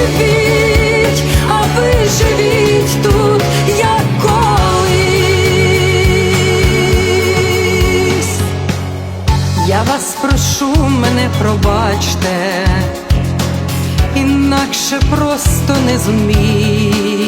Живіть, а ви живіть тут, як. Я вас прошу, мене пробачте, інакше просто не зумів.